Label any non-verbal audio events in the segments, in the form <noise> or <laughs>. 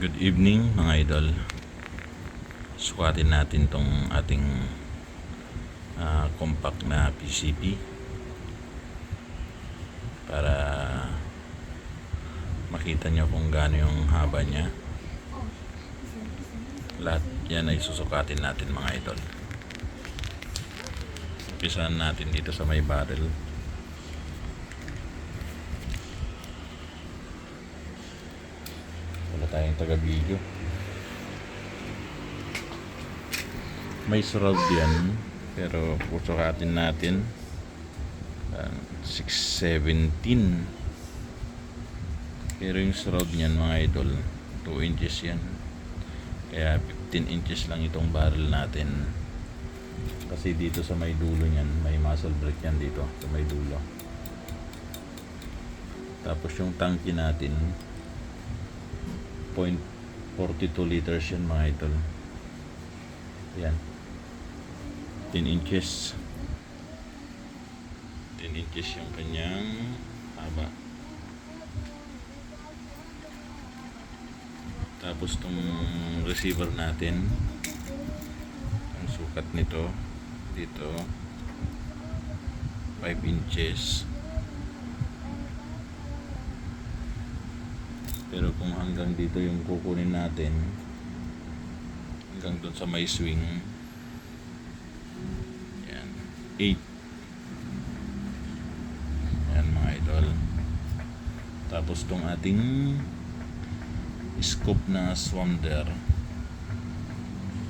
Good evening mga idol. Sukatin natin tong ating ah, compact na PCP para makita nyo kung gaano yung haba niya. Lahat yan ay susukatin natin mga idol. Umpisahan natin dito sa may barrel. Wala tayong taga-video. May surround yan. Pero pusukatin natin. Ah, 617. Pero yung surround niyan mga idol, 2 inches yan. Kaya 15 inches lang itong barrel natin. Kasi dito sa may dulo niyan, may muzzle brake yan dito sa may dulo. Tapos yung tangke natin, 0.42 liters yan mga idol. Yan. 10 inches. 10 inches yung kanyang haba. Tapos tong receiver natin, ang sukat nito dito 5 inches. Pero kung hanggang dito yung kukunin natin, hanggang doon sa may swing, yan, 8. Yan mga idol. Tapos tong ating scope na Swamder,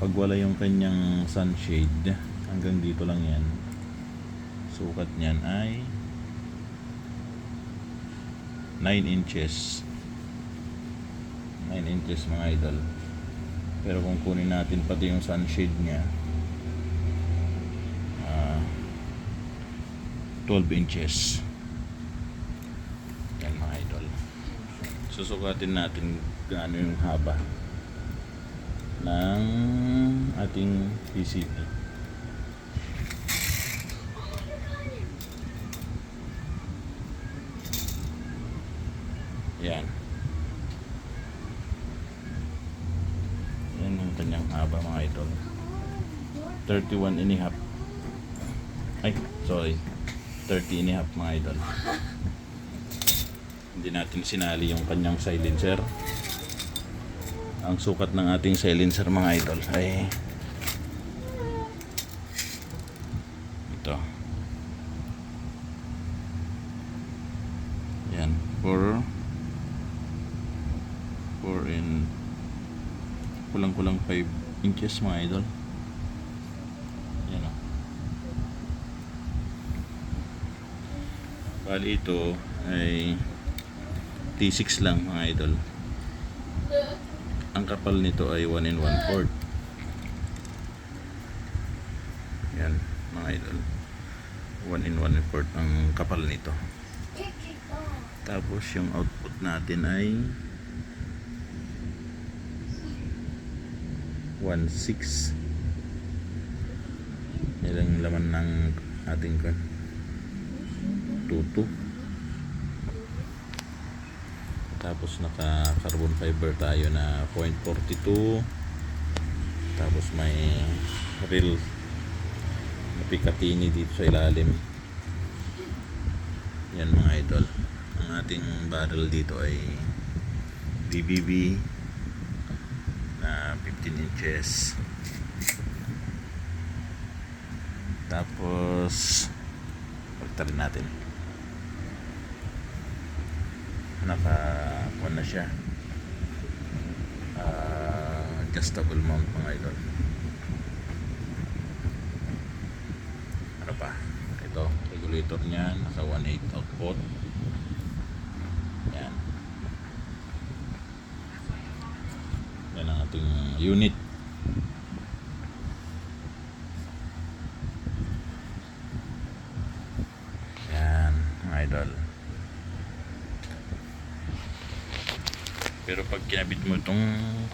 pag wala yung kanyang sunshade, hanggang dito lang yan, sukat niyan ay 9 inches 9 inches mga idol. Pero kung kunin natin pati yung sunshade niya ah, 12 inches. Yan mga idol. Susukatin natin gaano yung haba ng ating PCP yan Yan ang kanyang haba mga idol. 31 and a half. Ay, sorry. 30 and a half mga idol. <laughs> Hindi natin sinali yung kanyang silencer. Ang sukat ng ating silencer mga idol ay ito. Yan. 4 4 in kulang-kulang 5 inches mga idol. Yan o. Bali ito ay T6 lang mga idol. Ang kapal nito ay 1 in 1 quart. Yan mga idol. 1 in 1 quart ang kapal nito. Tapos yung output natin ay 1.6 yan ang laman ng ating kan tuto tapos naka carbon fiber tayo na 0.42 tapos may reel na Picatinny dito sa ilalim. Yan mga idol. Ang ating barrel dito ay DBB na 15 inches. Tapos pagtarin natin naka kuwan na siya. Ah, adjustable mount mga idol. Ano pa? Ito regulator niya naka 1.8 output. Yan. Yan ang ating unit. Yan idol pero pag kinabit mo itong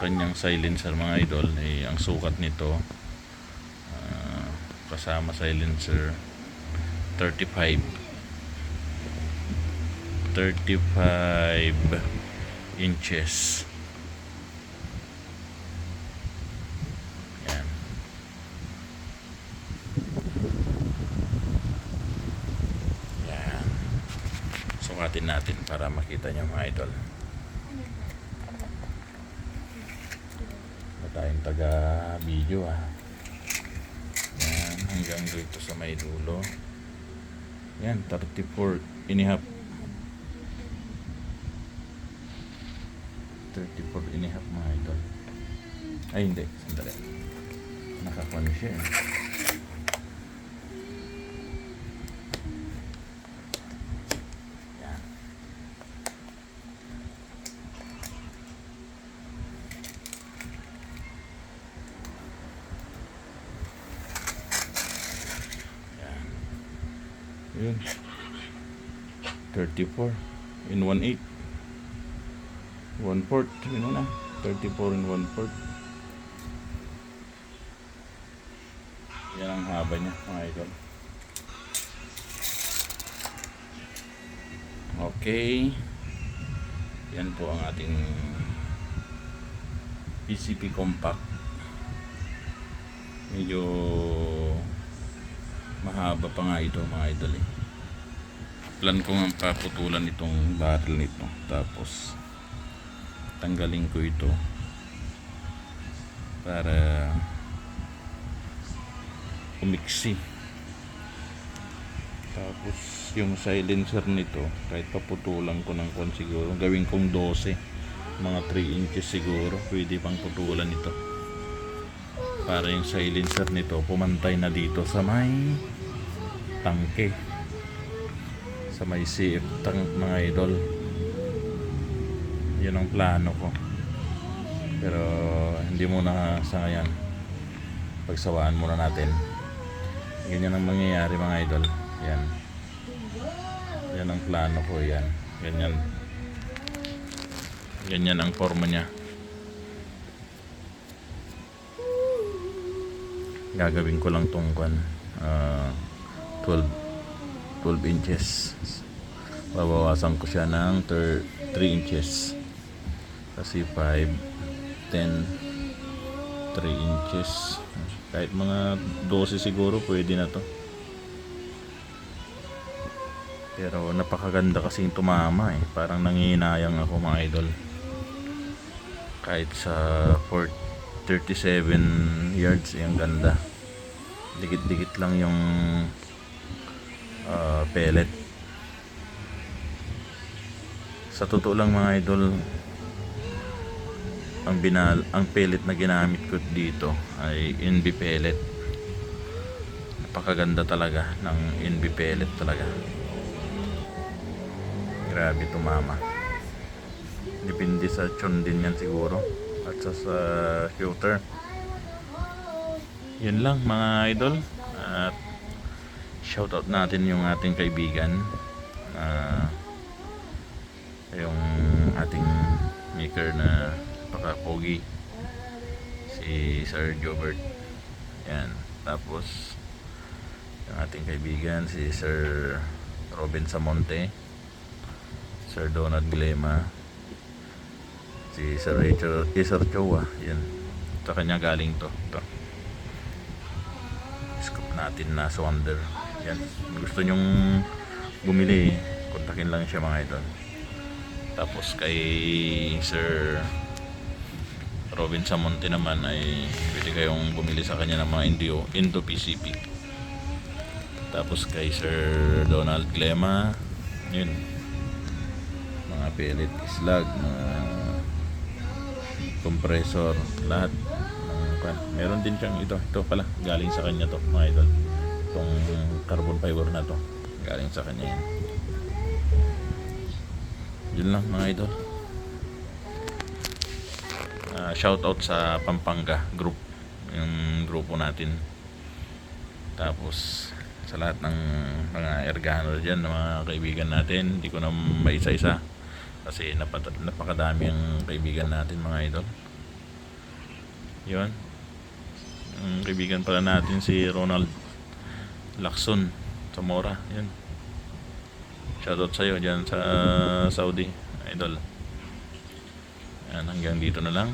kanyang silencer mga idol eh, ang sukat nito uh, kasama silencer 35 35 inches. Sukatin natin para makita nyo mga idol. Wala tayong taga-video ah. Yan, hanggang dito sa may dulo. Yan, 34 and a half. 34 and a mga idol. Ay, hindi. Sandali. Nakakuha siya eh. Yun. 34 in 1/8. 1 fourth. Yun na. 34 in 1 fourth. Yan ang haba niya, mga idol. Okay. Yan po ang ating PCP compact. Medyo mahaba pa nga ito mga idol eh. Plan ko nga paputulan itong barrel nito. Tapos tanggalin ko ito para umiksi. Tapos yung silencer nito, kahit paputulan ko ng kon siguro, gawin kong 12, mga 3 inches siguro, pwede pang putulan ito. Para yung silencer nito pumantay na dito sa may tangke. Sa may CF tank mga idol. Yun ang plano ko. Pero hindi muna sa ngayon. Pagsawaan muna natin. Ganyan ang mangyayari mga idol. Yan. Yan ang plano ko yan. Ganyan. Ganyan ang forma niya. Gagawin ko lang tong kwan. ah, 12 12 inches. Babawasan ko siya ng 3 inches. Kasi 5 10 3 inches. Kahit mga 12 siguro pwede na to. Pero napakaganda kasing tumama eh. Parang nangihinayang ako mga idol. Kahit sa 4, 37 yards, eh, ang ganda. Dikit-dikit lang yung ah, pellet. Sa totoo lang mga idol, ang binal ang pellet na ginamit ko dito ay NB pellet. Napakaganda talaga ng NB pellet talaga. Grabe tumama. Depende sa tune din yan siguro. At sa, sa shooter. Yun lang mga idol. At shoutout natin yung ating kaibigan. Ah, yung ating maker na pakapogi. Si Sir Jobert. Yan. Tapos yung ating kaibigan si Sir Robin Samonte. Sir Donald Glema si Sir Rachel Sir Chowa yan. Sa kanya galing to. Ito. Scoop natin na Swander. Yan. Gusto nyong bumili kontakin lang siya mga idol. Tapos kay Sir Robin Samonte naman ay pwede kayong bumili sa kanya ng mga Indo, Indo PCP tapos kay Sir Donald Glema yun. Mga pellet slag mga compressor lahat. Kwan. meron din siyang ito ito pala galing sa kanya to mga idol. Itong carbon fiber na to galing sa kanya yan. Yun lang mga idol. Ah, shout out sa Pampanga group yung grupo natin. Tapos sa lahat ng mga ergano dyan, mga kaibigan natin, hindi ko na maisa-isa kasi napat- napakadami ang kaibigan natin mga idol. Yun. Ang kaibigan pala natin si Ronald Lacson Zamora. Yun. Shoutout sa'yo dyan sa Saudi, idol. Yan, hanggang dito na lang.